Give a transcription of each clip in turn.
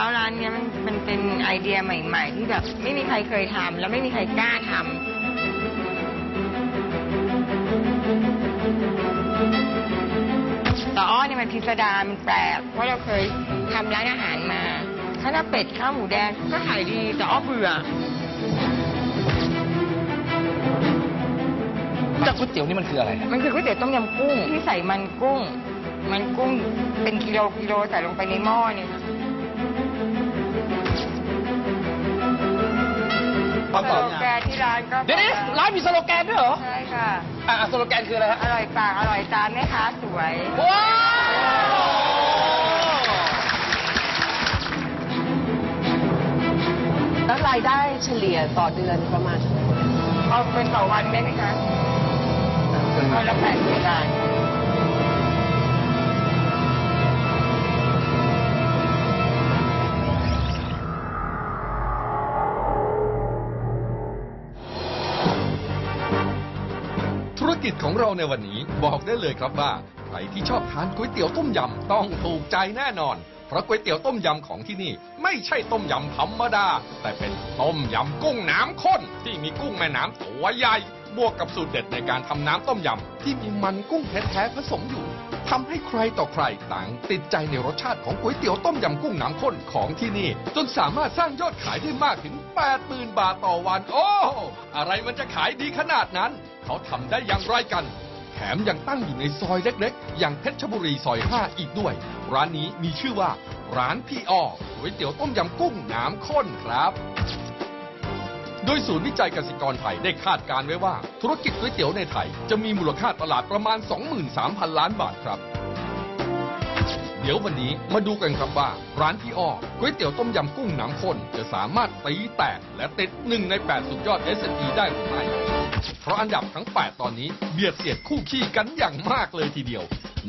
แล้วร้านเนี้ยมันมันเป็นไอเดียใหม่ ๆ ที่แบบไม่มีใครเคยทำแล้วไม่มีใครกล้าทำ แต่อ้อเนี่ยมันพิสดารมันแปลก เพราะเราเคยทำร้านอาหารมาข้าวหน้าเป็ดข้าวหมูแดงก็ขายดีแต่อ้อเบื่อ จากก๋วยเตี๋ยวนี่มันคืออะไรฮะมันคือก๋วยเตี๋ยวต้มยำกุ้งที่ใส่มันกุ้ง มันกุ้งเป็นกิโลกิโลใส่ลงไปในหม้อเนี่ยานก็เดี๋ยวนี้ร้านมีสโลแกนด้วยเหรอ ใช่ค่ะ อ่าสโลแกนคืออะไรฮะอร่อยปากอร่อยตาแม่ค้าสวย ว้าวแล้วรายได้เฉลี่ยต่อเดือนประมาณเท่าไหร่เอาเป็นต่อวันได้ไหมคะวันละแปดสิบบาท กิจของเราในวันนี้บอกได้เลยครับว่าใครที่ชอบทานก๋วยเตี๋ยวต้มยำต้องถูกใจแน่นอน เพราะก๋วยเตี๋ยวต้มยำของที่นี่ ไม่ใช่ต้มยำธรรมดา แต่เป็นต้มยำกุ้งน้ำข้นที่มีกุ้งแม่น้ำตัวใหญ่ บวกกับสูตรเด็ดในการทำน้ำต้มยำที่มีมันกุ้งแท้ๆผสมอยู่ทำให้ใครต่อใครต่างติดใจในรสชาติของก๋วยเตี๋ยวต้มยำกุ้งน้ำข้นของที่นี่ จนสามารถสร้างยอดขายได้มากถึง 80,000 บาทต่อวัน โอ้ อะไรมันจะขายดีขนาดนั้น เขาทำได้อย่างไรกัน แถมยังตั้งอยู่ในซอยเล็กๆ อย่างเพชรบุรีซอย 5 อีกด้วย ร้านนี้มีชื่อว่า ร้านพี่อ้อก๋วยเตี๋ยวต้มยำกุ้งน้ำข้นครับ ดยศูนย์วิจัยเกษตรกรไทยได้คาดการณ์ไว้ว่า ธุรกิจก๋วยเตี๋ยวในไทย จะมีมูลค่าตลาดประมาณ 23,000 ล้านบาทครับ เดี๋ยววันนี้มาดูกันครับว่า ร้านพี่อ้อก๋วยเตี๋ยวต้มยำกุ้งหน้ำข้นจะสามารถตีแตกและติดหนึ่งใน 8 สุดยอด S&P ได้หรือไม่เพราะอันดับทั้ง 8 ตอนนี้เบียดเสียดคู่ขี้กันอย่างมากเลยทีเดียว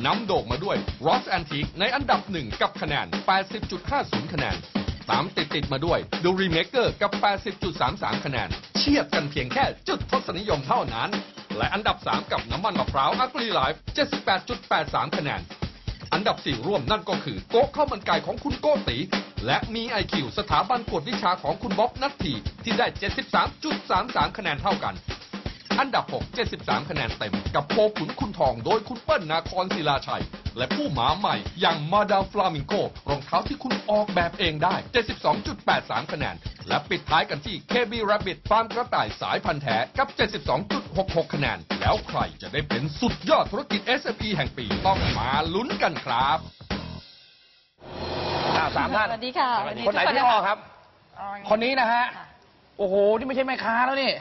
นำโด่งมาด้วย Ross Antique ในอันดับหนึ่งกับคะแนน 80.50 คะแนน ตามติดติดมาด้วย The Remaker กับ 80.33 คะแนนเชียดกันเพียงแค่จุดทศนิยมเท่านั้น และอันดับ 3 กับน้ำมันมะพร้าวอักลีไลฟ์78.83 คะแนน อันดับ 4 ร่วมนั่นก็คือโก๊ข้าวมันไก่ของคุณโกติ และมีไอคิวสถาบันกวดวิชาของคุณบ๊อบนัททีที่ได้ 73.33 คะแนนเท่ากัน อันดับ 6 73 คะแนนเต็ม กับโพขุนคุณทองโดยคุณเปิ้ลนาคอนศิลาชัย และผู้หมาใหม่อย่างมาดามฟลามิงโกรองเท้าที่คุณออกแบบเองได้ 72.83 คะแนน และปิดท้ายกันที่ KB Rabbit ฟาร์มกระต่ายสายพันธุ์แท้กับ 72.66 คะแนน แล้วใครจะได้เป็นสุดยอดธุรกิจ SME แห่งปีต้องมาลุ้นกันครับอ่าสามท่านสวัสดีค่ะสวัสดีคนไหนทุกคนพี่อ้อนะคะครับอ๋อคนนี้นะฮะค่ะโอ้โห นี่ไม่ใช่แม่ค้าแล้วนี่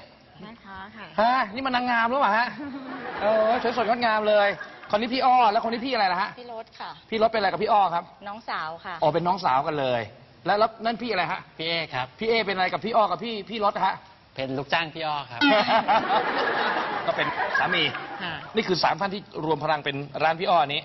แม่ค้าค่ะ ฮะนี่มันนางงามหรือเปล่าฮะเออสวยสดงดงามเลยคนนี้พี่อ้อแล้วคนนี้พี่อะไรล่ะฮะพี่รถค่ะ พี่รถเป็นอะไรกับพี่อ้อครับน้องสาวค่ะ อ๋อเป็นน้องสาวกันเลย แล้วแล้วนั่นพี่อะไรฮะพี่เอครับ พี่เอเป็นอะไรกับพี่อ้อกับพี่พี่รถฮะ เป็นลูกจ้างพี่อ้อครับ ก็เป็นสามี ค่ะ นี่คือสามท่านที่รวมพลังเป็นร้านพี่อ้อนี้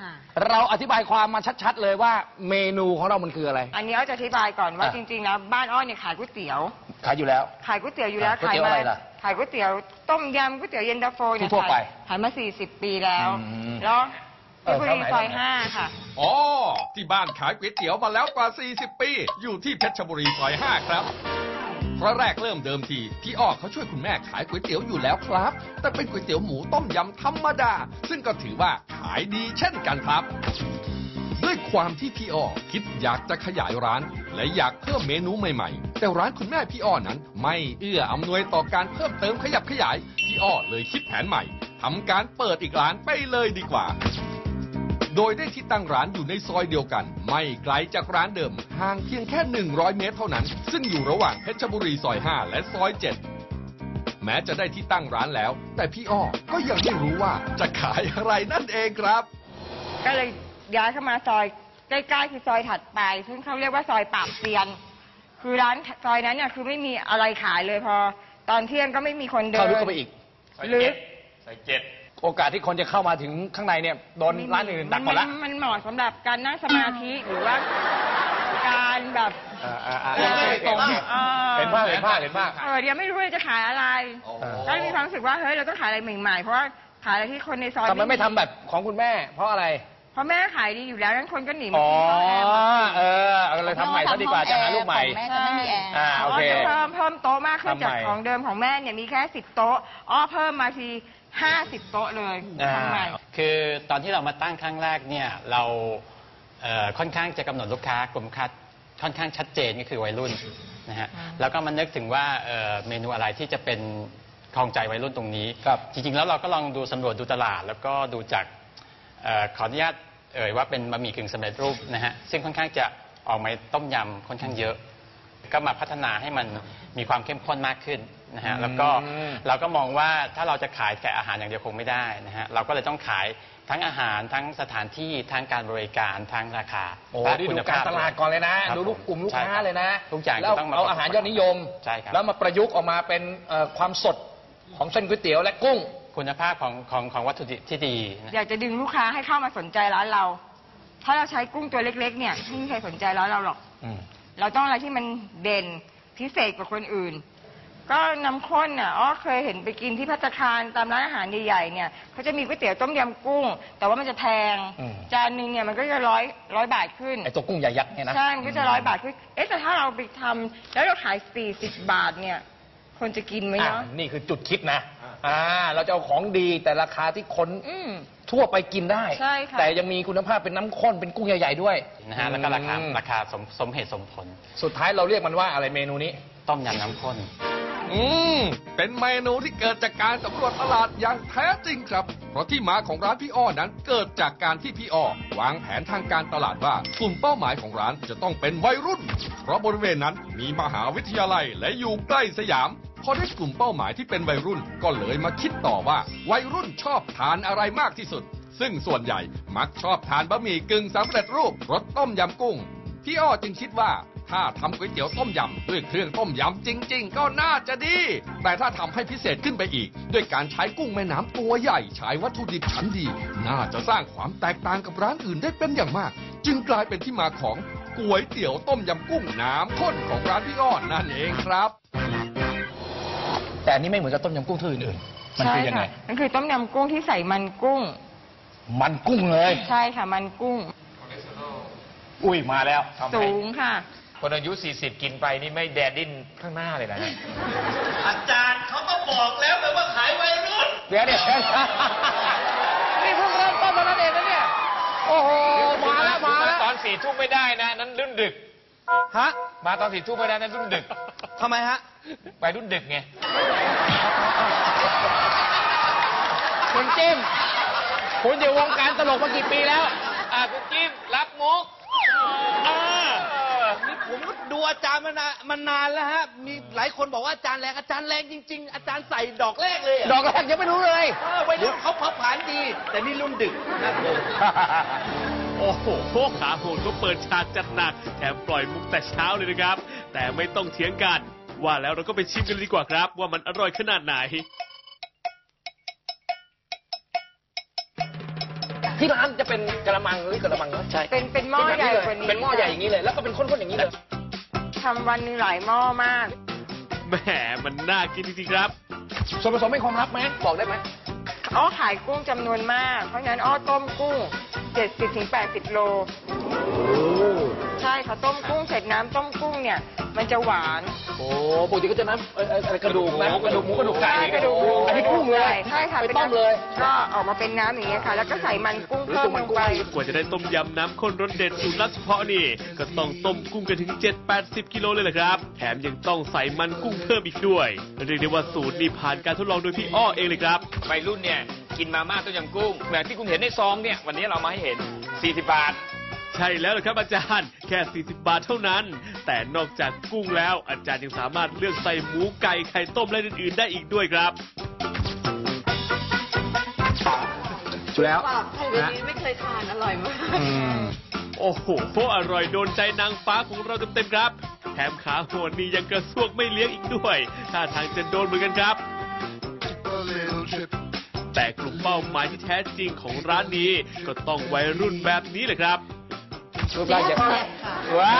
ค่ะ เราอธิบายความมาชัดๆเลยว่าเมนูของเรามันคืออะไร อันนี้อ้อจะอธิบายก่อนว่าอะ จริงๆแล้วบ้านอ้อเนี่ยขายก๋วยเตี๋ยว ขายอยู่แล้ว ขายก๋วยเตี๋ยวอยู่แล้วอะก๋วยขายเตี๋ยวมาอะไรล่ะขายก๋วยเตี๋ยวต้มยำก๋วยเตี๋ยวเย็นตาโฟเนี่ยทั่วๆไปขายขายมา 40 ปีแล้วอืมแล้วเอที่อบุรีแถวไหนซอยแถวไหน ห้าค่ะ อ๋อที่บ้านขายก๋วยเตี๋ยวมาแล้วกว่า 40 ปี อยู่ที่เพชรบุรีซอย 5 ครับ เพราะแรกเริ่มเดิมที พี่อ้อเขาช่วยคุณแม่ขายก๋วยเตี๋ยวอยู่แล้วครับ แต่เป็นก๋วยเตี๋ยวหมูต้มยำธรรมดา ซึ่งก็ถือว่าขายดีเช่นกันครับ ด้วยความที่พี่อ้อคิดอยากจะขยายร้าน และอยากเพิ่มเมนูใหม่ๆ แต่ร้านคุณแม่พี่อ้อนั้น ไม่เอื้ออำนวยต่อการเพิ่มเติมขยับขยาย พี่อ้อเลยคิดแผนใหม่ทำการเปิดอีกร้านไปเลยดีกว่า โดยได้ที่ตั้งร้านอยู่ในซอยเดียวกัน ไม่ไกลจากร้านเดิม ห่างเพียงแค่ 100 เมตรเท่านั้น ซึ่งอยู่ระหว่างเพชรบุรีซอย 5 และซอย 7 แม้จะได้ที่ตั้งร้านแล้ว แต่พี่อ้อก็ยังไม่รู้ว่าจะขายอะไรนั่นเองครับ ก็เลยย้ายเข้ามาซอยใกล้ๆคือซอยถัดไป ซึ่งเขาเรียกว่าซอยปราบเซียน คือร้านซอยนั้นเนี่ยคือไม่มีอะไรขายเลยพอ ตอนเที่ยงก็ไม่มีคนเดินเข้าลึกเข้าไปอีกลึก โอกาสที่คนจะเข้ามาถึงข้างในเนี่ยโดนร้านอื่นดักหมดละนมันเหมาะสำหรับการนั่งสมาธิหรือว่า การแบบอ่าอ่าอ่าเออตรงนี้เออเห็นภาพเห็นภาพเห็นภาพ เออเดี๋ยวไม่รู้เลยจะขายอะไรก็มีความรู้สึกว่าเฮ้ยเราต้องขายอะไรใหม่ๆเพราะว่าขายอะไรที่คนในซอยทำไมไม่ทำแบบของคุณแม่ เพราะอะไร เพราะแม่ขายดีอยู่แล้วนั้นคนก็หนีมาอ๋อ กินข้าวแอมเออเอาเลยทำใหม่ซะดีกว่าจะหาลูกใหม่แม่จะไม่มีแอร์ อ่า โอเค จะเพิ่มเพิ่มโต๊ะมากขึ้นทำใหม่จากของเดิมของแม่เนี่ยมีแค่สิบโต๊ะ อ้อเพิ่มมาทีห้าสิบโต๊ะเลยอ่าทำใหม่ คือตอนที่เรามาตั้งครั้งแรกเนี่ยเราเอ่อค่อนข้างจะกำหนดลูกค้ากลุ่มลูกค้าค่อนข้างชัดเจนก็คือวัยรุ่นนะฮะแล้วก็มานึกถึงว่าเอ่อเมนูอะไรที่จะเป็นคลองใจวัยรุ่นตรงนี้ ครับ จริงๆแล้วเราก็ลองดูสำรวจดูตลาด แล้วก็ดูจากเออขออนุญาต เอ่ยว่าเป็นบะหมี่กึ่งสำเร็จรูปนะฮะซึ่งค่อนข้างจะออกมาต้มยำค่อนข้างเยอะ ก็มาพัฒนาให้มันมีความเข้มข้นมากขึ้นนะฮะแล้วก็อืมเราก็มองว่าถ้าเราจะขายแค่อาหารอย่างเดียวคงไม่ได้นะฮะเราก็เลยต้องขายทั้งอาหารทั้งสถานที่ทั้งการบริการทั้งราคาโอ้และนี่คุดูณกาภารพตลาดก่อนเลยนะครับดูลูกกลุ่มลูกใช่ค้ารับเลยนะทุกอย่างแล้วจะต้องมาเอาอาหารยอดนิยมใช่ครับแล้วมาประยุกต์ออกมาเป็นเอ่อความสดของเส้นก๋วยเตี๋ยวและกุ้ง คุณภาพของของของวัตถุดิบที่ดีนะอยากจะดึงลูกค้าให้เข้ามาสนใจร้านเรา ถ้าเราใช้กุ้งตัวเล็ก ๆ เนี่ยไม่มีใครสนใจร้านเราหรอก อืม เราต้องอะไรที่มันเด่นพิเศษกว่าคนอื่น ก็น้ำข้นอะอ้อเคยเห็นไปกินที่พัตตาคารตามร้านอาหารใหญ่ๆเนี่ยเขาจะมีก๋วยเตี๋ยวต้มยำกุ้ง แต่ว่ามันจะแพง อืม จานหนึ่งเนี่ยมันก็จะร้อยร้อยบาทขึ้น ไอตัวกุ้งใหญ่ยักษ์เนี่ยนะ ใช่มันก็จะร้อยบาทขึ้นเอ๊ะแต่ถ้าเราไปทำแล้วเราขายสี่สิบบาทเนี่ย คนจะกินไหมอะเนาะ นี่คือจุดคิดนะ อ่าเราจะเอาของดีแต่ราคาที่คนอืม ทั่วไปกินได้ ใช่ค่ะ แต่ยังมีคุณภาพเป็นน้ำข้นเป็นกุ้งใหญ่ๆด้วยนะฮะแล้วก็ราคาอืมราคาสมสมเหตุสมผล สุดท้ายเราเรียกมันว่าอะไรเมนูนี้ ต้มยำน้ำข้น อืม เป็นเมนูที่เกิดจากการสำรวจตลาดอย่างแท้จริงครับ เพราะที่มาของร้านพี่อ้อนั้นเกิดจากการที่พี่อ้อวางแผนทางการตลาดว่ากลุ่มเป้าหมายของร้านจะต้องเป็นวัยรุ่น เพราะบริเวณนั้นมีมหาวิทยาลัยและอยู่ใกล้สยาม พอได้กลุ่มเป้าหมายที่เป็นวัยรุ่นก็เลยมาคิดต่อว่า วัยรุ่นชอบทานอะไรมากที่สุด ซึ่งส่วนใหญ่มักชอบทานบะหมี่กึ่งสำเร็จรูปรสต้มยำกุ้ง พี่อ้อจึงคิดว่าถ้าทำก๋วยเตี๋ยวต้มยำด้วยเครื่องต้มยำจริง ๆ ก็น่าจะดี แต่ถ้าทำให้พิเศษขึ้นไปอีก ด้วยการใช้กุ้งแม่น้ำตัวใหญ่ ใช้วัตถุดิบชั้นดี น่าจะสร้างความแตกต่างกับร้านอื่นได้เป็นอย่างมาก จึงกลายเป็นที่มาของก๋วยเตี๋ยวต้มยำกุ้งน้ำข้นของร้านพี่อ้อนั่นเองครับ แต่อันนี้ไม่เหมือนกับต้มยำกุ้งที่อื่นๆมันใช่คือยังไง ค่ะมันคือต้มยำกุ้งที่ใส่มันกุ้ง มันกุ้งเลย ใช่ค่ะมันกุ้ง อุ้ยมาแล้วสูงค่ะ คนอายุ 40 กินไปนี่ไม่แดดดิ้นข้างหน้าเลยนะฮะ อาจารย์เขาก็บอกแล้วเลยว่าขายวัยรุ่นเดี๋ยวเดี๋ยวนี่เพิ่งเริ่มต้นเท่านั้นเองนะเนี่ย โอ้โห มาแล้วมาแล้วตอนสี่ทุ่มไม่ได้นะ นั้นรุ่นดึก ฮะ มาตอนสี่ทุ่มไม่ได้นั้นรุ่นดึก ทำไมฮะ ไปรุ่นดึกไงคุณจิ้มคุณอยู่วงการตลกมากี่ปีแล้ว อ่าคุณจิ้มรับมุกนี่ผมก็ดูอาจารย์มานานมานานแล้วฮะ มีหลายคนบอกว่าอาจารย์แรง อาจารย์แรงจริง ๆ อาจารย์ใส่ดอกแรกเลยอะดอกแรกยังไม่รู้เลย เออวัยรุ่นเขาเผาผลาญดี แต่นี่รุ่นดึกนะโอ้โอ้โหขาโหดก็เปิดฉากจัดหนัก แถมปล่อยมุกแต่เช้าเลยนะครับ แต่ไม่ต้องเถียงกัน ว่าแล้วเราก็ไปชิมกันดีกว่าครับ ว่ามันอร่อยขนาดไหน ที่ร้านจะเป็นกระมังหรือกระมังใช่เป็นเป็นหม้อใหญ่กว่านี้เป็นหม้อใหญ่อย่างนี้เลย แล้วก็เป็นข้นๆอย่างนี้เลยทำวันหนึงหลายหม้อมาก แหมมันน่ากินจริงๆครับ ส่วนผสมเป็นความลับไหมบอกได้ไหมอ้อขายกุ้งจำนวนมาก เพราะฉะนั้นอ้อต้มกุ้ง 70-80 โลใช่ค่ะต้มกุ้งเสร็จน้ำต้มกุ้งเนี่ยมันจะหวาน โอ้ปกติก็จะน้ำเอ่อเอ่ออะไรกระดูกนะกระดูกหมูกระดูกไก่ใช่กระดูกหมูอันนี้กุ้งเลยใช่ค่ะไปเป็นต้มเลย ก็ออกมาเป็นน้ำอย่างเงี้ยค่ะ แล้วก็ใส่มันกุ้งเพิ่มลงไป กว่าจะได้ต้มยำน้ำข้นรสเด็ดสูตรลับเฉพาะนี่ ก็ต้องต้มกุ้งกันถึง 7-80 กิโลเลยแหละครับ แถมยังต้องใส่มันกุ้งเพิ่มอีกด้วย เรียกได้ว่าสูตรนี่ผ่านการทดลองโดยพี่อ้อเองเลยครับ วัยรุ่นเนี่ยกินมาม่าต้มยำกุ้งแบบที่คุณเห็นในซองเนี่ยวันนี้เรามาให้เห็น 40 บาท ใช่แล้วล่ะครับอาจารย์ แค่ 40 บาทเท่านั้น แต่นอกจากกุ้งแล้ว อาจารย์ยังสามารถเลือกใส่หมูไก่ไข่ต้มและอื่นๆได้อีกด้วยครับอยู่แล้วปากไทยเดี๋ยวนี้ไม่เคยทานอร่อยมากโอ้โหอร่อยโดนใจนางฟ้าของเราเต็มๆครับ แถมขาโหดนี่ยังกระซวกไม่เลี้ยงอีกด้วยท่าทางจะโดนเหมือนกันครับ แต่กลุ่มเป้าหมายที่แท้จริงของร้านนี้ ก็ต้องวัยรุ่นแบบนี้แหละครับ รูปร่างจะว้า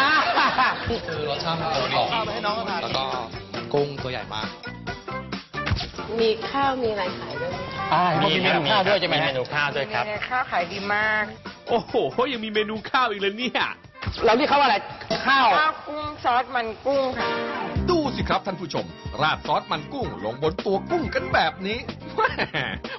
คือรสชาติมันกลมกล่อมแล้วก็กุ้งตัวใหญ่มาก มีข้าวมีอะไรขายด้วยไหมคะอ่ามีเมนูข้าวด้วยใช่ไหมมีเมฮะนูข้าวด้วยครับเนี่ยข้าวขายดีมาก โอ้โหยังมีเมนูข้าวอีกเลยเนี่ยเราเรียกเขาว่าอะไรข้าวข้าวกุ้งซอสมันกุ้งค่ะดูสิ ครับท่านผู้ชม ราดซอสมันกุ้งลงบนตัวกุ้งกันแบบนี้แม่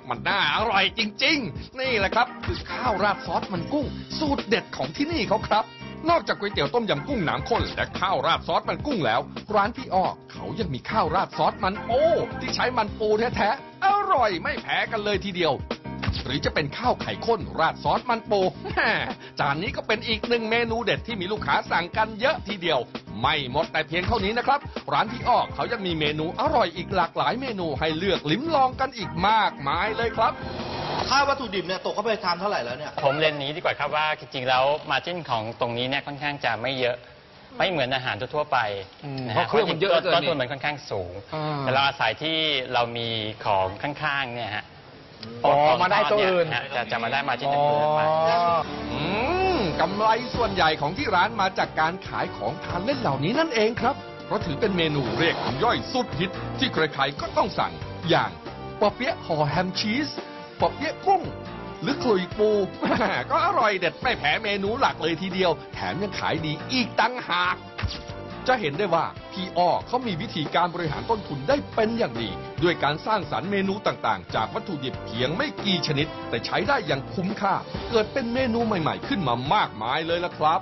มันน่าอร่อยจริง ๆ นี่แหละครับคือข้าวราดซอสมันกุ้ง สูตรเด็ดของที่นี่เขาครับ นอกจากก๋วยเตี๋ยวต้มยำกุ้งน้ำข้นและข้าวราดซอสมันกุ้งแล้ว ร้านพี่อ้อเขายังมีข้าวราดซอสมันโอ้ที่ใช้มันปูแท้ๆอร่อยไม่แพ้กันเลยทีเดียว หรือจะเป็นข้าวไข่ข้นราดซอสมันปูแหม่จานนี้ก็เป็นอีกหนึ่งเมนูเด็ดที่มีลูกค้าสั่งกันเยอะทีเดียว ไม่หมดแต่เพียงเท่านี้นะครับ ร้านพี่อ้อเขายังมีเมนูอร่อยอีกหลากหลายเมนูให้เลือกลิ้มลองกันอีกมากมายเลยครับค่าวัตถุดิบเนี่ยตกเข้าไปทานเท่าไหร่แล้วเนี่ย ผมเรียนนี้ดีกว่าครับว่าจริงๆแล้วมาจิ้นของตรงนี้เนี่ยค่อนข้างจะไม่เยอะ ไม่เหมือนอาหารทั่วๆไปอืมนะเพราะเครื่องมันเยอะเหลือเกินต้นทุนมันค่อนข้างสูงอ่าแต่เราอาศัยที่เรามีของข้างๆเนี่ยฮะ อ๋อของมาได้ตัวอื่นทดเยฮะจะจะมาได้มาจิ้นอ๋จากอตัวอื่นไป อืมกำไรส่วนใหญ่ของที่ร้านมาจากการขายของทานเล่นเหล่านี้นั่นเองครับ เพราะถือเป็นเมนูเรียกน้ำย่อยสุดฮิตที่ใครๆก็ต้องสั่ง อย่างปอเปี๊ยะห่อแฮมชีสปอเปี๊ยะกุ้ง หรือขลุยปูแหม่ก็อร่อยเด็ดไม่แพ้เมนูหลักเลยทีเดียว แถมยังขายดีอีกตั้งหาก จะเห็นได้ว่าพี่อ้อเขามีวิธีการบริหารต้นทุนได้เป็นอย่างดี ด้วยการสร้างสรรค์เมนูต่างๆ จากวัตถุดิบเพียงไม่กี่ชนิด แต่ใช้ได้อย่างคุ้มค่า เกิดเป็นเมนูใหม่ๆ ขึ้นมามากมายเลยละครับ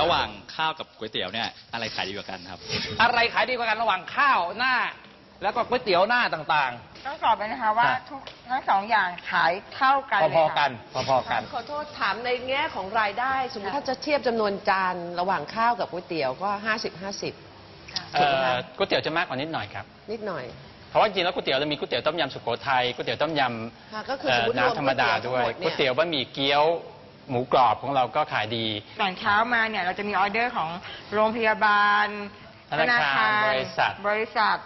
ระหว่างข้าวกับก๋วยเตี๋ยวเนี่ยอะไรขายดีกว่ากันครับ อะไรขายดีกว่ากันระหว่างข้าวหน้า แล้วก็ก๋วยเตี๋ยวหน้าต่าง ต้องตอบเลยนะคะว่าครับ ทุกทั้งสองอย่างขายเท่ากันๆเลยพอค่ะ ๆกันพอๆกัน ขอโทษถามในแง่ของรายได้ สมมติถ้าจะเทียบจำนวนจานระหว่างข้าวกับก๋วยเตี๋ยวก็ 50 50 เอ่อก๋วยเตี๋ยวจะมากกว่านิดหน่อยครับ นิดหน่อย เพราะว่าจริงๆแล้วก๋วยเตี๋ยวเรามีก๋วยเตี๋ยวต้มยำสุโขทัยก๋วยเตี๋ยวต้มยค่ะก็ำคือเอ่สมอมุติรวมน้ำธรรมดาด้วยก๋ก๋ววยยเตี๋เตี๋ยยววบะหมี่เกี๊ยวหมูกรอบของเราก็ขายดี ตอนเช้ามาเนี่ยเราจะมีออเดอร์ของโรงพยาบาลธนาคารบริษัทบริษัท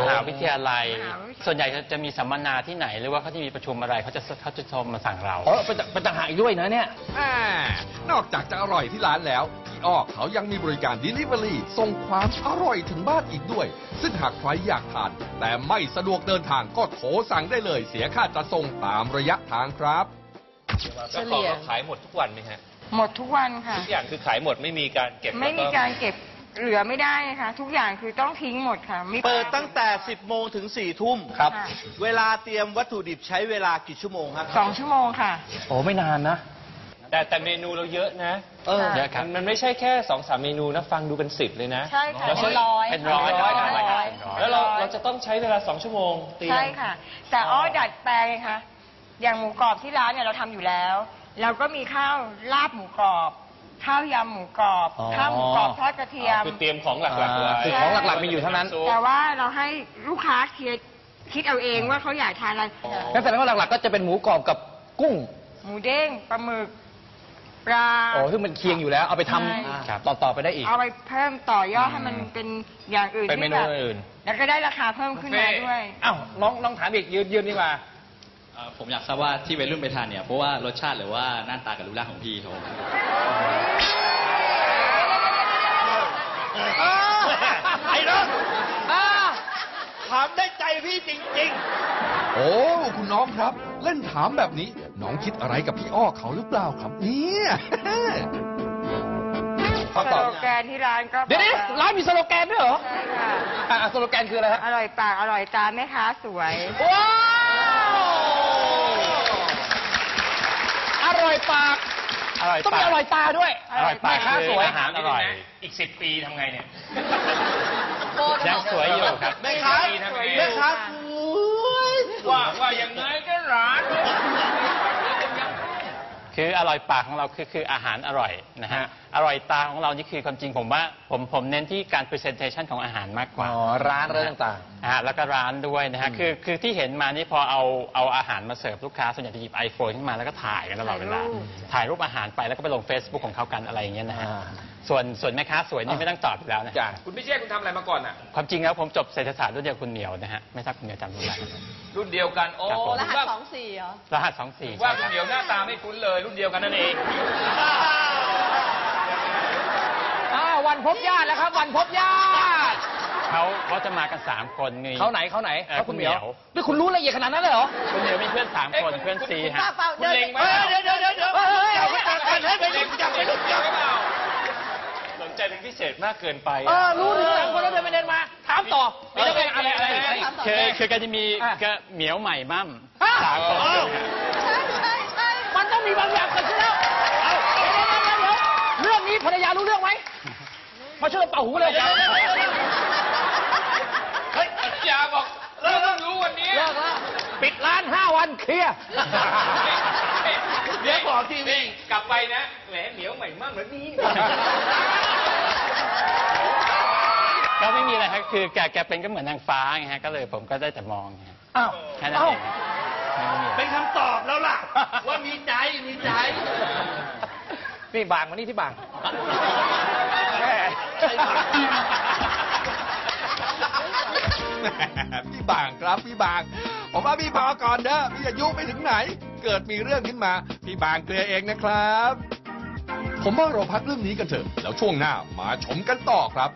มหาวิทยาลัย มหาวิทยาลัย ส่วนใหญ่จะมีสัมมนาที่ไหน หรือว่าเขาที่มีประชุมอะไรเขาจะเขาจะโทรมาสั่งเรา อ๋อเป็นเป็นต่างหากอีกด้วยนะเนี่ยแม่นอกจากจะอร่อยที่ร้านแล้วพี่อ้อเขายังมีบริการ Delivery ส่งความอร่อยถึงบ้านอีกด้วย ซึ่งหากใครอยากทาน แต่ไม่สะดวกเดินทางก็โทรสั่งได้เลย เสียค่าจะส่งตามระยะทางครับ เฉลี่ย ขายหมดทุกวันไหมฮะ หมดทุกวันค่ะ ทุกอย่างคือขายหมดไม่มีการเก็บไม่มีการเก็บ เหลือไม่ได้ค่ะ ทุกอย่างคือต้องทิ้งหมดค่ะไม่เปิดตั้งแต่ 10 โมงถึง 4 ทุ่มครับ เวลาเตรียมวัตถุดิบใช้เวลากี่ชั่วโมงครับสองชั่วโมงค่ะ โอ้ไม่นานนะ แต่แต่เมนูเราเยอะนะเออเยอะครับมันไม่ใช่แค่สองสามเมนูนะ ฟังดูเป็นสิบเลยนะใช่ค่ะแล้วเป็นร้อยเป็นร้อยเป็นร้อยเป็นร้อย แล้วเราเราจะต้องใช้เวลาสองชั่วโมงเตรียม ใช่ค่ะ แต่อ้อดัดแปลงไงคะอย่างหมูกรอบที่ร้านเนี่ยเราทำอยู่แล้ว เราก็มีข้าวลาบหมูกรอบ ข้าวยำหมูกรอบอ๋อ ข้าวหมูกรอบทอดกระเทียม คือเตรียมของหลักๆไว้ อ่าคือของหลักๆมีอยู่เท่านั้น แต่ว่าเราให้ลูกค้าคิดคิดเอาเองว่าเขาอยากทานอะไรงั้นแสดงว่าหลักๆก็จะเป็นหมูกรอบกับกุ้งหมูเด้งปลาหมึกปลา โอ้ซึ่งมันเคียงอยู่แล้วเอาไปทใช่ำต่อๆไปได้อีก เอาไปเพิ่มต่อยอดให้มันเป็นอย่างอื่นเป็นเมที่นูแบบอื่น แล้วก็ได้ราคาเพิ่มขึ้นมาด้วย อ้าวน้องน้องถามอีกยืนยืนดีกว่าเอ่อ ผมอยากทราบว่าที่วัยรุ่นไปทานเนี่ย เพราะว่ารสชาติหรือว่าหน้าตากับรูปร่างของพี่เขาไอ้น้องถามได้ใจพี่จริงโอ้ คุณน้องครับ เล่นถามแบบนี้ น้องคิดอะไรกับพี่อ้อเขาหรือเปล่าครับเนี่ยสโลแกนที่ร้านก็เดี๋ยวนี้บอกว่าร้านมีสโลแกนด้วยเหรอ ใช่ค่ะ อะสโลแกนคืออะไรฮะ อร่อยปากอร่อยตาแม่ค้าสวย ว้าวอ ร่อยปาก อร่อยต้องมีปาก อร่อยตาด้วยอร่อยปาก แม่ค้าคือสวย อาหารอร่อย อีกสิบปีทำไงเนี่ยยังสวยอยู่ครับ ๆ แม่ค้า ดีทำไง แม่ค้าสวย ว่าว่ายังไงก็ร้าน คื ออร่อยปากของเราคือคืออาหารอร่อยนะฮะฮะ อร่อยตาของเรานี่คือความจริงผมว่าผมผมเน้นที่การ presentation ของอาหารมากกว่า อ๋อร้านอะไรต่าง อ่าแล้วก็ร้านด้วยนะฮะคือคือที่เห็นมานี่พอเอาเอาอาหารมาเสิร์ฟลูกค้าส่วนใหญ่จะหยิบ iPhone ขึ้นมาแล้วก็ถ่ายกันตลอดเวลา ถ่ายรูปอาหารไปแล้วก็ไปลง Facebook ของเขากันอะไรอย่างเงี้ยนะฮะ อ่า ส่วนส่วนแม่ค้าสวยนี่ไม่ต้องตอบอยู่แล้วนะจ้ะคุณพิเชษคุณทำอะไรมาก่อนอะ ความจริงแล้วผมจบเศรษฐศาสตร์รุ่นเดียวกับคุณเหนียวนะฮะไม่ทราบคุณเหนียวจำรุ่นอะไร รุ่นเดียวกัน โอ้ครับผม รหัสว่าสองสี่เหรอ รหัสสองสี่ว่าคุณเดียวหน้าตาไม่คุ้นเลย รุ่นเดียวกันนั่นเอง อ้าววันพบญาติแล้วครับ วันพบญาติเขาเขาจะมากันสามคนมีเขาไหนเขาไหนเอ่อเขาคุณเหมียวคุณเหมียวนี่คุณรู้ละเอียดขนาดนั้นเลยเหรอ คุณเหนียวมีเพื่อนสามคนเพื่อนซีฮะเปล่าคุณเดินเล็งไหมเฮ้ยเดี๋ยวเดี๋ยวเดี๋ยวเดี๋ยวเฮ้ยเฮ้ยเฮ้ยนให้ไปรุ่นจับไปรุ่นจับสน ใจเป็นพิเศษมากเกินไปเออรู้ถึงหลังคนแล้วเดินไปเดินมา ถามต่อมีเรื่องอะไรอะไรอะไรอะไร คือคือก็จะมีอะ ก็เหมียวใหม่มั่มฮะสามคนมันต้องมีบางอย่างเกิดขึ้นแล้วเอาเดี๋ยวเดี๋ยวเดี๋ยวเรื่องนี้ภรรยารู้เรื่องไหมมาช่วยเป่าหูเลยเฮ้ยอาจารย์บอกเราต้องรู้วันนี้เลิกแล้วปิดร้านห้าวันเคลียร์เดี๋ยวบอกทีวีกลับไปนะแหมเหนียวใหม่มากเหมือนนี้ ก็ไม่มีอะไรครับคือแกแกเป็นก็เหมือนนางฟ้าไงฮะก็เลยผมก็ได้แต่มองไงฮะอ้าวแค่นั้นอ้าเอวงไม่มีอะไรเป็นคำตอบแล้วล่ะ ว่ามีใจมีใจนี่บางมานี่ที่บางแม่แหมพี่บางครับพี่บาง ผมว่าพี่พอก่อนเด้อพี่อายุไปถึงไหน เกิดมีเรื่องขึ้นมา พี่บางเคลียร์เองนะครับ ผมว่าเราพักเรื่องนี้กันเถอะ แล้วช่วงหน้ามาชมกันต่อครับ